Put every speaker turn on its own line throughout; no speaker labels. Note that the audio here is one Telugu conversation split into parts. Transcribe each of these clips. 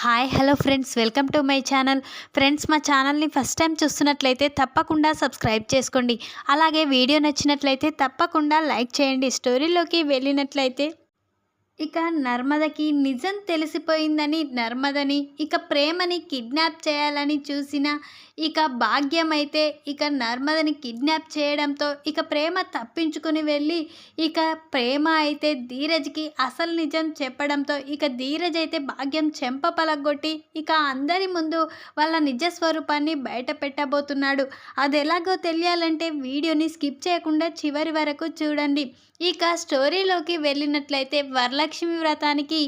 Hi hello friends welcome to my channel friends మా ఛానల్ని ఫస్ట్ టైం చూస్తున్నట్లయితే తప్పకుండా సబ్స్క్రైబ్ చేసుకోండి. అలాగే వీడియో నచ్చినట్లయితే తప్పకుండా లైక్ చేయండి. స్టోరీలోకి వెళ్ళినట్లయితే ఇక నర్మదకి నిజం తెలిసిపోయిందని నర్మదని ఇక ప్రేమని కిడ్నాప్ చేయాలని చూసిన ఇక భాగ్యం అయితే ఇక నర్మదని కిడ్నాప్ చేయడంతో ఇక ప్రేమ తప్పించుకుని వెళ్ళి ఇక ప్రేమ అయితే ధీరజ్కి అసలు నిజం చెప్పడంతో ఇక ధీరజ్ అయితే భాగ్యం చెంప పలగొట్టి ఇక అందరి ముందు వాళ్ళ నిజ స్వరూపాన్ని బయట పెట్టబోతున్నాడు. అది ఎలాగో తెలియాలంటే వీడియోని స్కిప్ చేయకుండా చివరి వరకు చూడండి. ఇక స్టోరీలోకి వెళ్ళినట్లయితే వరలక్ష్మి వ్రతానికి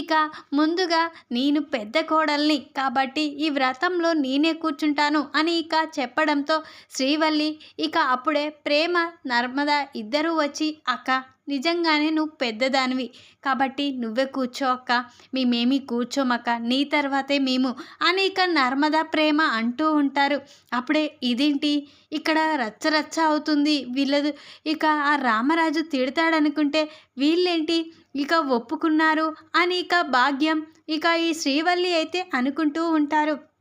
ఇక ముందుగా నేను పెద్ద కోడల్ని కాబట్టి ఈ వ్రతంలో నేనే కూర్చుంటాను. అని ఇక చెప్పడంతో శ్రీవల్లి ఇక అప్పుడే ప్రేమ నర్మద ఇద్దరూ వచ్చి అక్క నిజంగానే నువ్వు పెద్దదానివి. కాబట్టి నువ్వే కూర్చో అక్క. మేమేమి కూర్చోమక్క. నీ తర్వాతే మేము అని ఇక నర్మద ప్రేమ అంటూ ఉంటారు. అప్పుడే ఇదేంటి? ఇక్కడ రచ్చ రచ్చ అవుతుంది. వీళ్ళదు ఇక ఆ రామరాజు తిడతాడనుకుంటే వీళ్ళేంటి? ఇక ఒప్పుకున్నారు అని ఇక భాగ్యం. ఇక ఈ శ్రీవల్లి అయితే అనుకుంటూ ఉంటారు.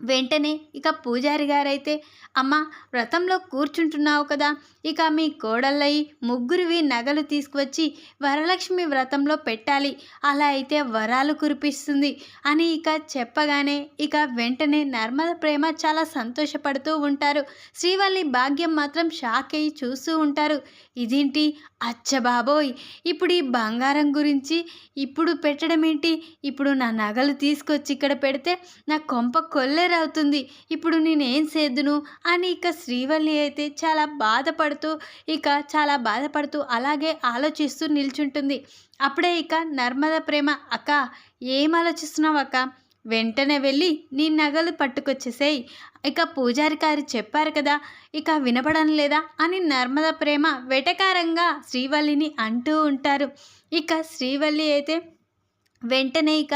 వెంటనే ఇక పూజారి గారైతే అమ్మ వ్రతంలో కూర్చుంటున్నావు కదా ఇక మీ కోడళ్ళయి ముగ్గురివి నగలు తీసుకువచ్చి వరలక్ష్మి వ్రతంలో పెట్టాలి. అలా అయితే వరాలు కురిపిస్తుంది అని ఇక చెప్పగానే ఇక వెంటనే నర్మద ప్రేమ చాలా సంతోషపడుతూ ఉంటారు. శ్రీవల్లి భాగ్యం మాత్రం షాక్ అయ్యి చూస్తూ ఉంటారు. ఇదేంటి? అచ్చ బాబోయ్! ఇప్పుడు ఈ బంగారం గురించి ఇప్పుడు పెట్టడం ఏంటి ఇప్పుడు నా నగలు తీసుకొచ్చి ఇక్కడ పెడితే నా కొంప కొల్లేరవుతుంది. ఇప్పుడు నేనేం చేద్దును? అని ఇక శ్రీవల్లి అయితే చాలా బాధపడుతూ ఇక చాలా బాధపడుతూ అలాగే ఆలోచిస్తూ నిల్చుంటుంది. అప్పుడే ఇక నర్మద ప్రేమ అక్క ఏం ఆలోచిస్తున్నావు అక్క వెంటనే వెళ్ళి నీ నగలు పట్టుకొచ్చేసేయి. ఇక పూజారి గారు చెప్పారు కదా ఇక వినపడం లేదా అని నర్మద ప్రేమ వెటకారంగా శ్రీవల్లిని అంటూ ఉంటారు. ఇక శ్రీవల్లి అయితే వెంటనే ఇక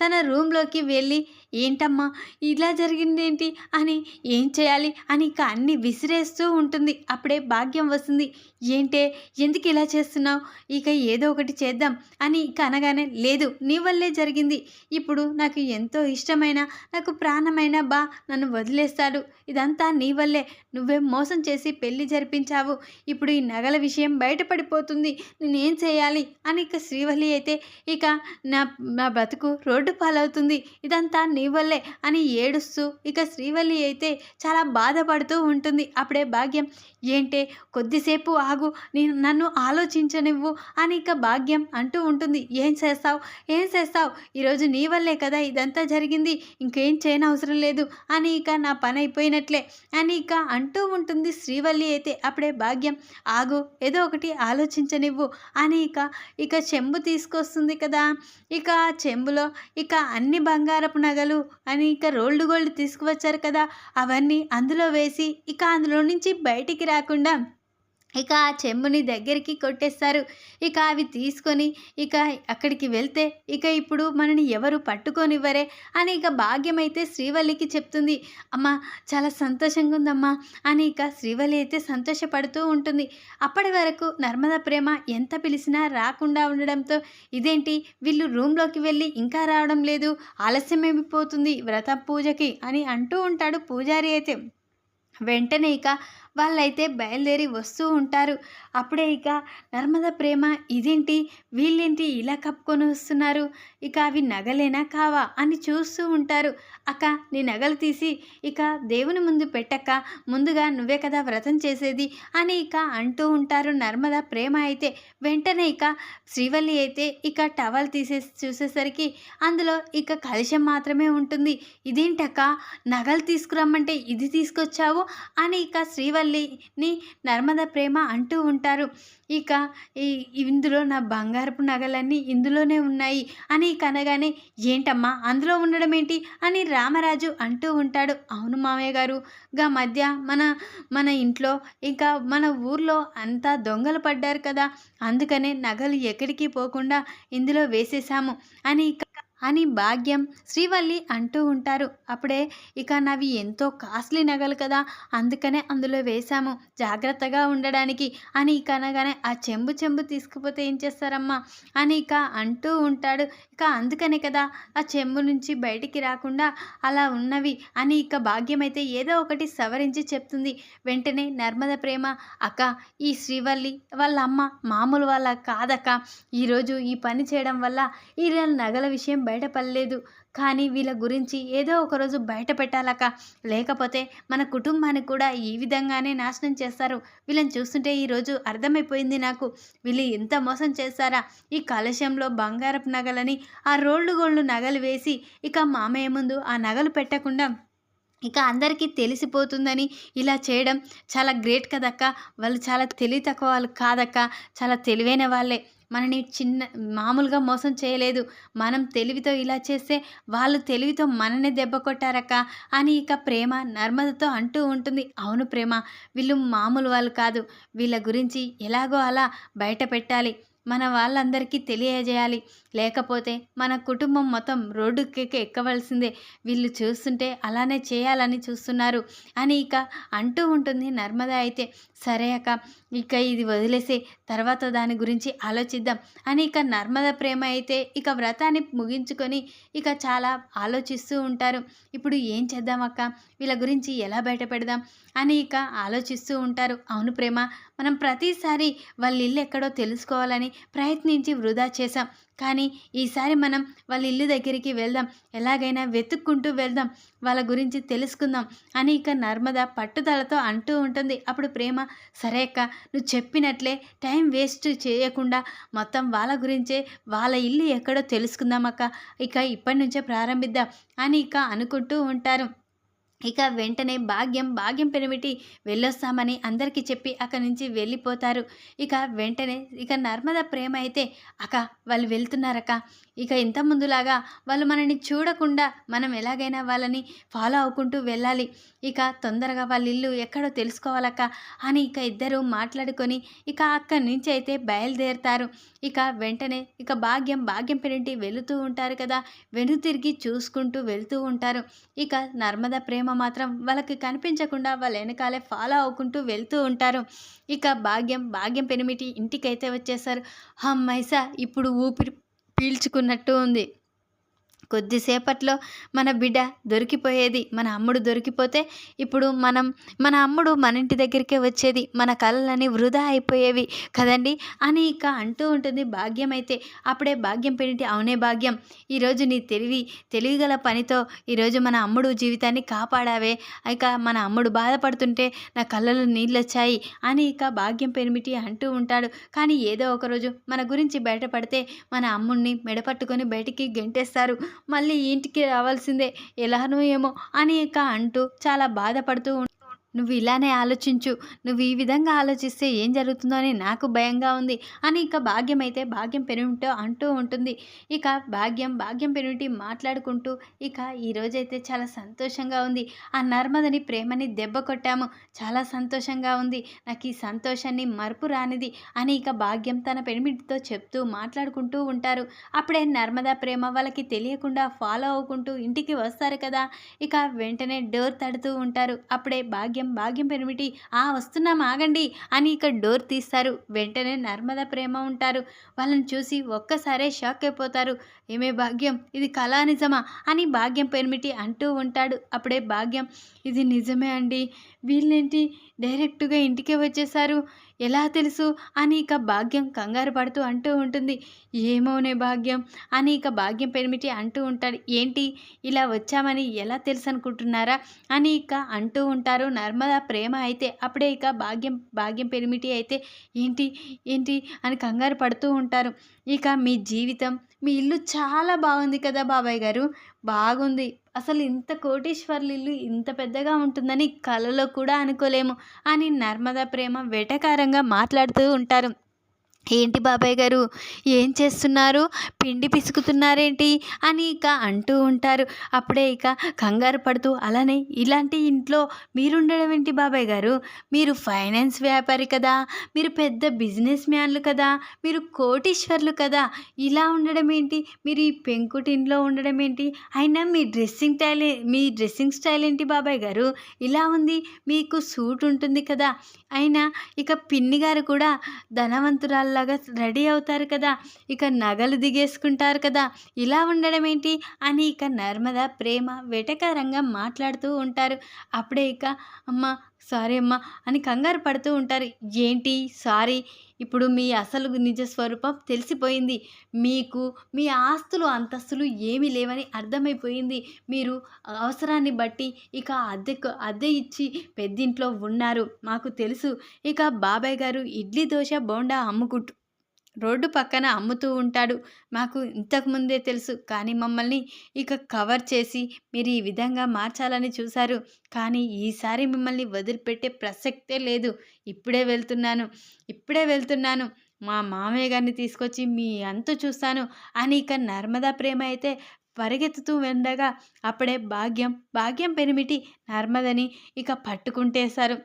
తన రూమ్లోకి వెళ్ళి ఏంటమ్మా ఇలా జరిగిందేంటి? అని ఏం చేయాలి? అని ఇక అన్ని విసిరేస్తూ ఉంటుంది. అప్పుడే భాగ్యం వస్తుంది. ఏంటే ఎందుకు ఇలా చేస్తున్నావు? ఇక ఏదో ఒకటి చేద్దాం. అని ఇక అనగానే లేదు నీ వల్లే జరిగింది. ఇప్పుడు నాకు ఎంతో ఇష్టమైన నాకు ప్రాణమైన బా నన్ను వదిలేస్తాడు. ఇదంతా నీ వల్లే. నువ్వే మోసం చేసి పెళ్ళి జరిపించావు. ఇప్పుడు ఈ నగల విషయం బయటపడిపోతుంది. నేనేం చేయాలి? అని ఇక శ్రీవల్లి అయితే ఇక నా నా బతుకు రోడ్డు పాలవుతుంది. ఇదంతా నీ వల్లే అని ఏడుస్తూ ఇక శ్రీవల్లి అయితే చాలా బాధపడుతూ ఉంటుంది. అప్పుడే భాగ్యం ఏంటే కొద్దిసేపు ఆగు నేను నన్ను ఆలోచించనివ్వు అని ఇక భాగ్యం అంటూ ఉంటుంది. ఏం చేస్తావు? ఏం చేస్తావు? ఈరోజు నీ వల్లే కదా ఇదంతా జరిగింది ఇంకేం చేయని అవసరం లేదు అని ఇక నా పని అయిపోయినట్లే అని ఇక అంటూ ఉంటుంది శ్రీవల్లి అయితే. అప్పుడే భాగ్యం ఆగు ఏదో ఒకటి ఆలోచించనివ్వు అని ఇక ఇక చెంబు తీసుకొస్తుంది కదా. ఇక చెంబులో ఇక అన్ని బంగారపు నగలు అని ఇక రోల్డ్ గోల్డ్ తీసుకువచ్చారు కదా అవన్నీ అందులో వేసి ఇక అందులో నుంచి బయటికి రాకుండా ఇక ఆ చెంబుని దగ్గరికి కొట్టేస్తారు. ఇక అవి తీసుకొని ఇక అక్కడికి వెళ్తే ఇక ఇప్పుడు మనని ఎవరు పట్టుకొనివ్వరే అని ఇక భాగ్యం అయితే శ్రీవల్లికి చెప్తుంది. అమ్మ చాలా సంతోషంగా ఉందమ్మా అని ఇక శ్రీవల్లి అయితే సంతోషపడుతూ ఉంటుంది. అప్పటి వరకు నర్మద ప్రేమ ఎంత పిలిచినా రాకుండా ఉండడంతో ఇదేంటి? వీళ్ళు రూమ్లోకి వెళ్ళి ఇంకా రావడం లేదు. ఆలస్యమైపోతుంది వ్రత పూజకి అని అంటూ ఉంటాడు పూజారి అయితే. వెంటనే ఇక వాళ్ళైతే బయలుదేరి వస్తూ ఉంటారు. అప్పుడే ఇక నర్మద ప్రేమ ఇదేంటి? వీళ్ళేంటి ఇలా కప్పుకొని వస్తున్నారు? ఇక అవి నగలేనా కావా? అని చూస్తూ ఉంటారు. అక్క నీ నగలు తీసి ఇక దేవుని ముందు పెట్టక్క. ముందుగా నువ్వే కదా వ్రతం చేసేది అని ఇక అంటూ ఉంటారు నర్మద ప్రేమ అయితే. వెంటనే ఇక శ్రీవల్లి అయితే ఇక టవల్ తీసేసి చూసేసరికి అందులో ఇక కలుషం మాత్రమే ఉంటుంది. ఇదేంటక్క? నగలు తీసుకురమ్మంటే ఇది తీసుకొచ్చావు? అని ఇక శ్రీవల్లిని నర్మద ప్రేమ అంటూ ఉంటారు. ఇక ఈ ఇందులో నా బంగారపు నగలన్నీ ఇందులోనే ఉన్నాయి అని కనగానే అనగానే ఏంటమ్మా అందులో ఉండడం ఏంటి? అని రామరాజు అంటూ ఉంటాడు. అవును మామయ్య గారు గా మధ్య మన మన ఇంట్లో ఇంకా మన ఊర్లో అంతా దొంగలు పడ్డారు కదా అందుకనే నగలు ఎక్కడికి పోకుండా ఇందులో వేసేసాము అని అని భాగ్యం శ్రీవల్లి అంటూ ఉంటారు. అప్పుడే ఇక నవి ఎంతో కాస్ట్లీ నగలు కదా అందుకనే అందులో వేశాము. జాగ్రత్తగా ఉండడానికి అని ఇక అనగానే ఆ చెంబు చెంబు తీసుకుపోతే ఏం చేస్తారమ్మా? అని ఇక అంటూ ఉంటాడు. ఇక అందుకనే కదా ఆ చెంబు నుంచి బయటికి రాకుండా అలా ఉన్నవి అని ఇక భాగ్యం అయితే ఏదో ఒకటి సవరించి చెప్తుంది. వెంటనే నర్మద ప్రేమ అక్క ఈ శ్రీవల్లి వాళ్ళ అమ్మ మామూలు వాళ్ళ కాదక్క. ఈరోజు ఈ పని చేయడం వల్ల ఈ నగల విషయం బయటపడలేదు. కానీ వీళ్ళ గురించి ఏదో ఒకరోజు బయట పెట్టాలక లేకపోతే మన కుటుంబాన్ని కూడా ఈ విధంగానే నాశనం చేస్తారు. వీళ్ళని చూస్తుంటే ఈరోజు అర్థమైపోయింది నాకు. వీళ్ళు ఎంత మోసం చేస్తారా ఈ కలశంలో బంగారపు నగలని ఆ రోళ్ళు గోళ్ళు నగలు వేసి ఇక మామయ్య ముందు ఆ నగలు పెట్టకుండా ఇక అందరికీ తెలిసిపోతుందని ఇలా చేయడం చాలా గ్రేట్ కదక్క. వాళ్ళు చాలా తెలివి తక్కువ వాళ్ళు కాదక్క. చాలా తెలివైన వాళ్ళే. మనని చిన్న మామూలుగా మోసం చేయలేదు. మనం తెలివితో ఇలా చేస్తే వాళ్ళు తెలివితో మననే దెబ్బ కొట్టారక్క అని ఇక ప్రేమ నర్మదతో అంటూ ఉంటుంది. అవును ప్రేమ వీళ్ళు మామూలు వాళ్ళు కాదు. వీళ్ళ గురించి ఎలాగో అలా బయట పెట్టాలి. మన వాళ్ళందరికీ తెలియజేయాలి. లేకపోతే మన కుటుంబం మొత్తం రోడ్డుకి ఎక్కవలసిందే. వీళ్ళు చూస్తుంటే అలానే చేయాలని చూస్తున్నారు అని ఇక అంటూ ఉంటుంది నర్మద అయితే. సరే అక్క ఇక ఇది వదిలేసే తర్వాత దాని గురించి ఆలోచిద్దాం. అని ఇక నర్మద ప్రేమ అయితే ఇక వ్రతాన్ని ముగించుకొని ఇక చాలా ఆలోచిస్తూ ఉంటారు. ఇప్పుడు ఏం చేద్దాం అక్క? వీళ్ళ గురించి ఎలా బయటపెడదాం? అని ఇక ఆలోచిస్తూ ఉంటారు. అవును ప్రేమ మనం ప్రతిసారి వాళ్ళ ఇల్లు ఎక్కడో తెలుసుకోవాలని ప్రయత్నించి వృధా చేశాం. కానీ ఈసారి మనం వాళ్ళ ఇల్లు దగ్గరికి వెళ్దాం. ఎలాగైనా వెతుక్కుంటూ వెళ్దాం. వాళ్ళ గురించి తెలుసుకుందాం అని ఇక నర్మద పట్టుదలతో అంటూ ఉంటుంది. అప్పుడు ప్రేమ సరే అక్క నువ్వు చెప్పినట్లే టైం వేస్ట్ చేయకుండా మొత్తం వాళ్ళ గురించే వాళ్ళ ఇల్లు ఎక్కడో తెలుసుకుందాం అక్క. ఇక ఇప్పటి నుంచే ప్రారంభిద్దాం అని ఇక అనుకుంటూ ఉంటారు. ఇక వెంటనే భాగ్యం భాగ్యం పెనిమిటి వెళ్ళొస్తామని అందరికీ చెప్పి అక్కడి నుంచి వెళ్ళిపోతారు. ఇక వెంటనే ఇక నర్మద ప్రేమ అయితే అక్క వాళ్ళు వెళ్తున్నారక్క. ఇక ఇంత ముందులాగా వాళ్ళు మనని చూడకుండా మనం ఎలాగైనా వాళ్ళని ఫాలో అవ్వుకుంటూ వెళ్ళాలి. ఇక తొందరగా వాళ్ళ ఇల్లు ఎక్కడో తెలుసుకోవాలక్క అని ఇక ఇద్దరు మాట్లాడుకొని ఇక అక్కడి నుంచి అయితే బయలుదేరుతారు. ఇక వెంటనే ఇక భాగ్యం భాగ్యం పెరింటి వెళుతూ ఉంటారు కదా. వెను తిరిగి చూసుకుంటూ వెళ్తూ ఉంటారు. ఇక నర్మద ప్రేమ మాత్రం వాళ్ళకి కనిపించకుండా వాళ్ళ వెనకాలే ఫాలో అవ్వుకుంటూ వెళ్తూ ఉంటారు. ఇక భాగ్యం భాగ్యం పెనిమిటి ఇంటికైతే వచ్చేసారు హమ్మైసా ఇప్పుడు ఊపిరి పీల్చుకున్నట్టు ఉంది. కొద్దిసేపట్లో మన బిడ్డ దొరికిపోయేది మన అమ్ముడు దొరికిపోతే ఇప్పుడు మనం మన అమ్ముడు మన ఇంటి దగ్గరికే వచ్చేది మన కళలని వృధా అయిపోయేవి కదండి అని ఇక అంటూ ఉంటుంది భాగ్యం అయితే అప్పుడే భాగ్యం పెట్టి అవునే భాగ్యం. ఈరోజు నీ తెలివి తెలివిగల పనితో ఈరోజు మన అమ్ముడు జీవితాన్ని కాపాడావే. ఇక మన అమ్ముడు బాధపడుతుంటే నా కళ్ళలో నీళ్ళు వచ్చాయి అని ఇక భాగ్యం పెరిమిటి అంటూ ఉంటాడు. కానీ ఏదో ఒకరోజు మన గురించి బయటపడితే మన అమ్ముడిని మెడపట్టుకొని బయటికి గెంటేస్తారు. మళ్ళీ ఇంటికి రావాల్సిందే ఎలానో ఏమో అని ఇక అంటూ చాలా బాధపడుతూ నువ్వు ఇలానే ఆలోచించు. నువ్వు ఈ విధంగా ఆలోచిస్తే ఏం జరుగుతుందో అని నాకు భయంగా ఉంది. అని ఇక భాగ్యం అయితే భాగ్యం పెనుంటో అంటూ ఉంటుంది. ఇక భాగ్యం భాగ్యం పెనుంటి మాట్లాడుకుంటూ ఇక ఈరోజైతే చాలా సంతోషంగా ఉంది. ఆ నర్మదని ప్రేమని దెబ్బ కొట్టాము. చాలా సంతోషంగా ఉంది. నాకు ఈ సంతోషాన్ని మరుపు రానిది అని ఇక భాగ్యం తన పెనిమిటితో చెప్తూ మాట్లాడుకుంటూ ఉంటారు. అప్పుడే నర్మదా ప్రేమ వాళ్ళకి తెలియకుండా ఫాలో అవ్వకుంటూ ఇంటికి వస్తారు కదా. ఇక వెంటనే డోర్ తడుతూ ఉంటారు. అప్పుడే భాగ్యం భాగ్యం భాగ్యం పెనిమిటి ఆ వస్తున్నాం ఆగండి అని ఇక్కడ డోర్ తీస్తారు. వెంటనే నర్మద ప్రేమ ఉంటారు. వాళ్ళని చూసి ఒక్కసారే షాక్ అయిపోతారు. ఏమే భాగ్యం? ఇది కళా నిజమా? అని భాగ్యం పెనిమిటి అంటూ ఉంటాడు. అప్పుడే భాగ్యం ఇది నిజమే అండి. వీళ్ళేంటి? డైరెక్ట్గా ఇంటికే వచ్చేసారు. ఎలా తెలుసు? అని ఇక భాగ్యం కంగారు పడుతూ అంటూ ఉంటుంది. ఏమోనే భాగ్యం. అని ఇక భాగ్యం పెరిమిటి అంటూ ఉంటాడు. ఏంటి? ఇలా వచ్చామని ఎలా తెలుసు అనుకుంటున్నారా అని ఇక అంటూ ఉంటారు. నర్మదా ప్రేమ అయితే అప్పుడే ఇక భాగ్యం భాగ్యం పెరిమిటి అయితే ఏంటి? ఏంటి? అని కంగారు పడుతూ ఉంటారు. ఇక మీ జీవితం మీ ఇల్లు చాలా బాగుంది కదా బాబాయ్ గారు. బాగుంది. అసలు ఇంత కోటీశ్వర్లు ఇల్లు ఇంత పెద్దగా ఉంటుందని కలలో కూడా అనుకోలేము అని నర్మదా ప్రేమ వెటకారంగా మాట్లాడుతూ ఉంటారు. ఏంటి బాబాయ్ గారు? ఏం చేస్తున్నారు? పిండి పిసుకుతున్నారేంటి? అని ఇక అంటూ ఉంటారు. అప్పుడే ఇక కంగారు పడుతూ అలానే ఇలాంటి ఇంట్లో మీరు ఉండడం ఏంటి బాబాయ్ గారు? మీరు ఫైనాన్స్ వ్యాపారి కదా మీరు పెద్ద బిజినెస్ మ్యాన్లు కదా మీరు కోటీశ్వర్లు కదా ఇలా ఉండడం ఏంటి? మీరు ఈ పెంకుటింట్లో ఉండడం ఏంటి? అయినా మీ డ్రెస్సింగ్ స్టైల్ మీ డ్రెస్సింగ్ స్టైల్ ఏంటి బాబాయ్ గారు? ఇలా ఉంది మీకు సూట్ ఉంటుంది కదా. అయినా ఇక పిన్ని గారు కూడా ధనవంతురాలు ధనవంతురాల్లాగా రెడీ అవుతారు కదా ఇక నగలు దిగేసుకుంటారు కదా ఇలా ఉండడం ఏంటి అని ఇక నర్మద ప్రేమ వెటకారంగా మాట్లాడుతూ ఉంటారు. అప్పుడే ఇక అమ్మ సారీ అమ్మ అని కంగారు పడుతూ ఉంటారు. ఏంటి? సారీ. ఇప్పుడు మీ అసలు నిజ స్వరూపం తెలిసిపోయింది. మీకు మీ ఆస్తులు అంతస్తులు ఏమీ లేవని అర్థమైపోయింది. మీరు అవసరాన్ని బట్టి ఇక అద్దెకు అద్దె ఇచ్చి పెద్దింట్లో ఉన్నారు. మాకు తెలుసు. ఇక బాబాయ్ గారు ఇడ్లీ దోశ బోండా అమ్ముకుంటు రోడ్డు పక్కన అమ్ముతూ ఉంటాడు. మాకు ఇంతకుముందే తెలుసు. కానీ మమ్మల్ని ఇక కవర్ చేసి మీరు ఈ విధంగా మార్చాలని చూశారు. కానీ ఈసారి మిమ్మల్ని వదిలిపెట్టే ప్రసక్తే లేదు. ఇప్పుడే వెళ్తున్నాను. ఇప్పుడే వెళ్తున్నాను. మా మామయ్య గారిని తీసుకొచ్చి మీ అంతు చూస్తాను అని ఇక నర్మదా ప్రేమ అయితే పరిగెత్తుతూ వెండగా అప్పుడే భాగ్యం భాగ్యం పెనిమిటి నర్మదని ఇక పట్టుకుంటేశారు.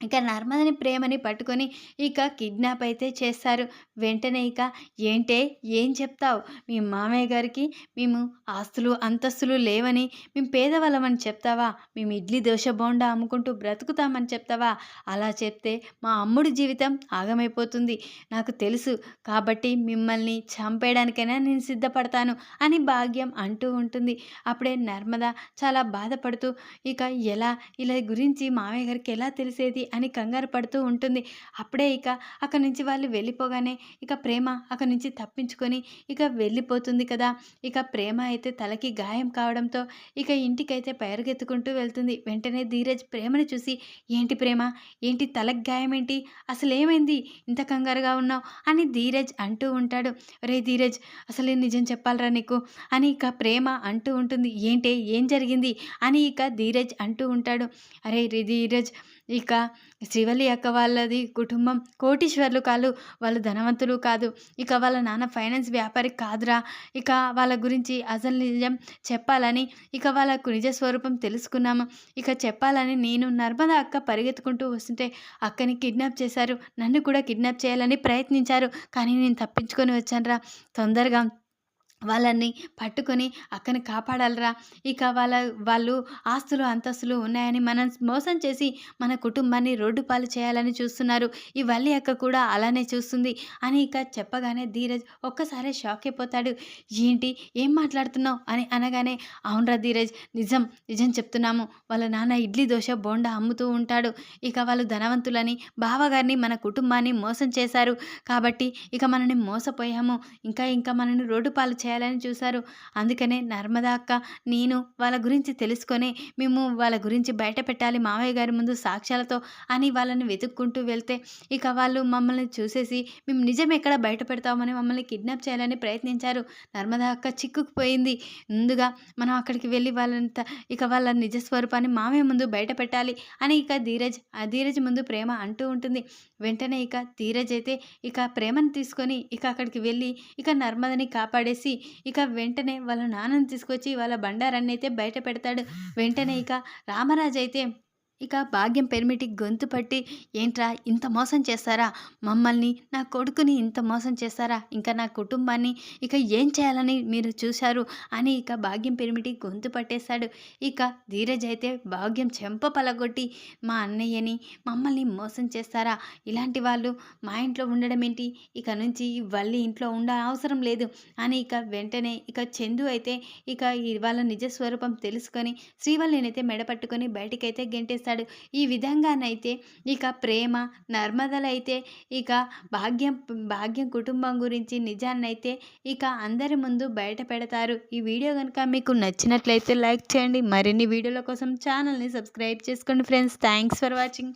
ఇక నర్మదని ప్రేమని పట్టుకొని ఇక కిడ్నాప్ అయితే చేస్తారు. వెంటనే ఇక ఏంటే? ఏం చెప్తావు? మీ మామయ్య గారికి మేము ఆస్తులు అంతస్తులు లేవని మేము పేదవాళ్ళమని చెప్తావా? మేము ఇడ్లీ దోశ బోండా అమ్ముకుంటూ బ్రతుకుతామని చెప్తావా? అలా చెప్తే మా అమ్ముడి జీవితం ఆగమైపోతుంది. నాకు తెలుసు. కాబట్టి మిమ్మల్ని చంపేయడానికైనా నేను సిద్ధపడతాను అని భాగ్యం అంటూ ఉంటుంది. అప్పుడే నర్మద చాలా బాధపడుతూ ఇక ఎలా? ఇలా గురించి మామయ్య గారికి ఎలా తెలిసేది? అని కంగారు పడుతూ ఉంటుంది. అప్పుడే ఇక అక్కడి నుంచి వాళ్ళు వెళ్ళిపోగానే ఇక ప్రేమ అక్కడి నుంచి తప్పించుకొని ఇక వెళ్ళిపోతుంది కదా. ఇక ప్రేమ అయితే తలకి గాయం కావడంతో ఇక ఇంటికైతే పైరుగెత్తుకుంటూ వెళ్తుంది. వెంటనే ధీరజ్ ప్రేమని చూసి ఏంటి ప్రేమ? ఏంటి తలకి గాయం ఏంటి? అసలు ఏమైంది ఇంత కంగారుగా ఉన్నావు? అని ధీరజ్ అంటూ ఉంటాడు. రే ధీరజ్ అసలు నిజం చెప్పాలరా నీకు? అని ఇక ప్రేమ అంటూ ఉంటుంది. ఏంటి? ఏం జరిగింది? అని ఇక ధీరజ్ అంటూ ఉంటాడు. అరే రే ధీరజ్ ఇక శ్రీవల్లి అక్క వాళ్ళది కుటుంబం కోటీశ్వర్లు కాదు వాళ్ళు ధనవంతులు కాదు. ఇక వాళ్ళ నాన్న ఫైనాన్స్ వ్యాపారి కాదురా. ఇక వాళ్ళ గురించి అసలు నిజం చెప్పాలని ఇక వాళ్ళకు నిజ స్వరూపం తెలుసుకున్నాము ఇక చెప్పాలని నేను నర్మదా అక్క పరిగెత్తుకుంటూ వస్తుంటే అక్కని కిడ్నాప్ చేశారు. నన్ను కూడా కిడ్నాప్ చేయాలని ప్రయత్నించారు. కానీ నేను తప్పించుకొని వచ్చానురా. తొందరగా వాళ్ళని పట్టుకొని అక్కని కాపాడాలరా? ఇక వాళ్ళ వాళ్ళు ఆస్తులు అంతస్తులు ఉన్నాయని మనం మోసం చేసి మన కుటుంబాన్ని రోడ్డు పాలు చేయాలని చూస్తున్నారు. ఈ వల్లి అక్క కూడా అలానే చూస్తుంది. అని ఇక చెప్పగానే ధీరజ్ ఒక్కసారి షాక్ అయిపోతాడు. ఏంటి? ఏం మాట్లాడుతున్నావు? అని అనగానే అవునరా ధీరజ్ నిజం నిజం చెప్తున్నాము. వాళ్ళ నాన్న ఇడ్లీ దోశ బోండా అమ్ముతూ ఉంటాడు. ఇక వాళ్ళు ధనవంతులని బావగారిని మన కుటుంబాన్ని మోసం చేశారు. కాబట్టి ఇక మనని మోసపోయాము. ఇంకా ఇంకా మనని రోడ్డు పాలు చేయాలి చేయాలని చూశారు. అందుకనే నర్మదా అక్క నేను వాళ్ళ గురించి తెలుసుకొని మేము వాళ్ళ గురించి బయట పెట్టాలి మావయ్య గారి ముందు సాక్ష్యాలతో అని వాళ్ళని వెతుక్కుంటూ వెళ్తే ఇక వాళ్ళు మమ్మల్ని చూసేసి మేము నిజం ఎక్కడ బయట పెడతామని మమ్మల్ని కిడ్నాప్ చేయాలని ప్రయత్నించారు. నర్మదా అక్క చిక్కుకుపోయింది. ముందుగా మనం అక్కడికి వెళ్ళి వాళ్ళంత ఇక వాళ్ళ నిజస్వరూపాన్ని మామయ్య ముందు బయట పెట్టాలి అని ఇక ధీరజ్ ఆ ధీరజ్ ముందు ప్రేమ అంటూ ఉంటుంది. వెంటనే ఇక ధీరజ్ అయితే ఇక ప్రేమను తీసుకొని ఇక అక్కడికి వెళ్ళి ఇక నర్మదని కాపాడేసి ఇక వెంటనే వాళ్ళ నాన్నని తీసుకొచ్చి వాళ్ళ బండారాన్ని అయితే బయట పెడతాడు. వెంటనే ఇక రామరాజు అయితే ఇక భాగ్యం పెరిమిటి గొంతు పట్టి ఏంట్రా ఇంత మోసం చేస్తారా? మమ్మల్ని నా కొడుకుని ఇంత మోసం చేస్తారా? ఇంకా నా కుటుంబాన్ని ఇక ఏం చేయాలని మీరు చూశారు? అని ఇక భాగ్యం పెరిమిటి గొంతు పట్టేశాడు. ఇక ధీరజ్ అయితే భాగ్యం చెంప పలగొట్టి మా అన్నయ్యని మమ్మల్ని మోసం చేస్తారా? ఇలాంటి వాళ్ళు మా ఇంట్లో ఉండడం ఏంటి? ఇక నుంచి వల్లి ఇంట్లో ఉండ అవసరం లేదు. అని ఇక వెంటనే ఇక చందు అయితే ఇక వాళ్ళ నిజ స్వరూపం తెలుసుకొని శ్రీవల్లినైతే మెడపట్టుకొని బయటికైతే గెంటేస్తాడు చేస్తాడు. ఈ విధంగానైతే ఇక ప్రేమ నర్మదలైతే ఇక భాగ్యం భాగ్యం కుటుంబం గురించి నిజాన్నైతే ఇక అందరి ముందు బయట పెడతారు. ఈ వీడియో కనుక మీకు నచ్చినట్లయితే లైక్ చేయండి. మరిన్ని వీడియోల కోసం ఛానల్ని సబ్స్క్రైబ్ చేసుకోండి ఫ్రెండ్స్. Thanks for watching.